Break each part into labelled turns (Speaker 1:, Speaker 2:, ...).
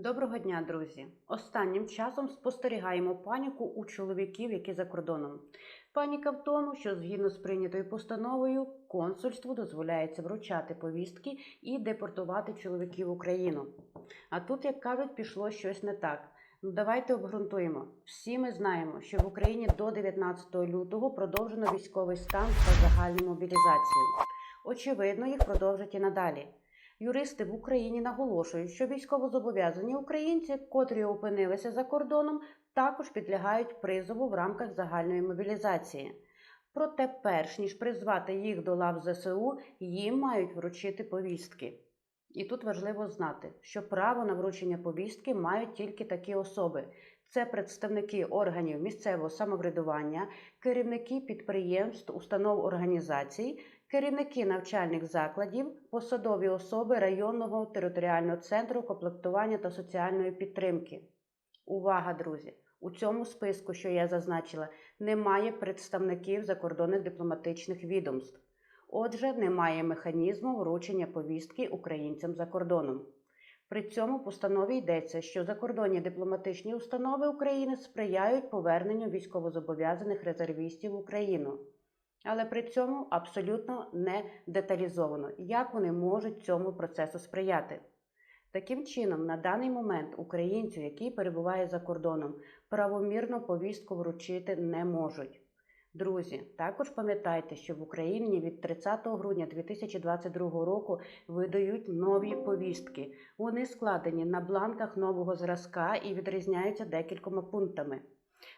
Speaker 1: Доброго дня, друзі! Останнім часом спостерігаємо паніку у чоловіків, які за кордоном. Паніка в тому, що згідно з прийнятою постановою консульству дозволяється вручати повістки і депортувати чоловіків в Україну. А тут, як кажуть, пішло щось не так. Ну давайте обґрунтуємо. Всі ми знаємо, що в Україні до 19 лютого продовжено військовий стан та загальну мобілізацію. Очевидно, їх продовжать і надалі. Юристи в Україні наголошують, що військовозобов'язані українці, котрі опинилися за кордоном, також підлягають призову в рамках загальної мобілізації. Проте, перш ніж призвати їх до лав ЗСУ, їм мають вручити повістки. І тут важливо знати, що право на вручення повістки мають тільки такі особи: це представники органів місцевого самоврядування, керівники підприємств, установ організацій, керівники навчальних закладів, посадові особи районного територіального центру комплектування та соціальної підтримки. Увага, друзі! У цьому списку, що я зазначила, немає представників закордонних дипломатичних відомств. Отже, немає механізму вручення повістки українцям за кордоном. При цьому постанові йдеться, що закордонні дипломатичні установи України сприяють поверненню військовозобов'язаних резервістів в Україну. Але при цьому абсолютно не деталізовано, як вони можуть цьому процесу сприяти. Таким чином, на даний момент українцю, який перебуває за кордоном, правомірно повістку вручити не можуть. Друзі, також пам'ятайте, що в Україні від 30 грудня 2022 року видають нові повістки. Вони складені на бланках нового зразка і відрізняються декількома пунктами.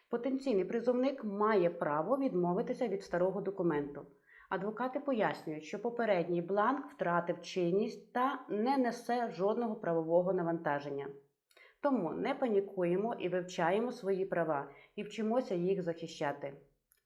Speaker 1: Потенційний призовник має право відмовитися від старого документу. Адвокати пояснюють, що попередній бланк втратив чинність та не несе жодного правового навантаження. Тому не панікуємо і вивчаємо свої права і вчимося їх захищати.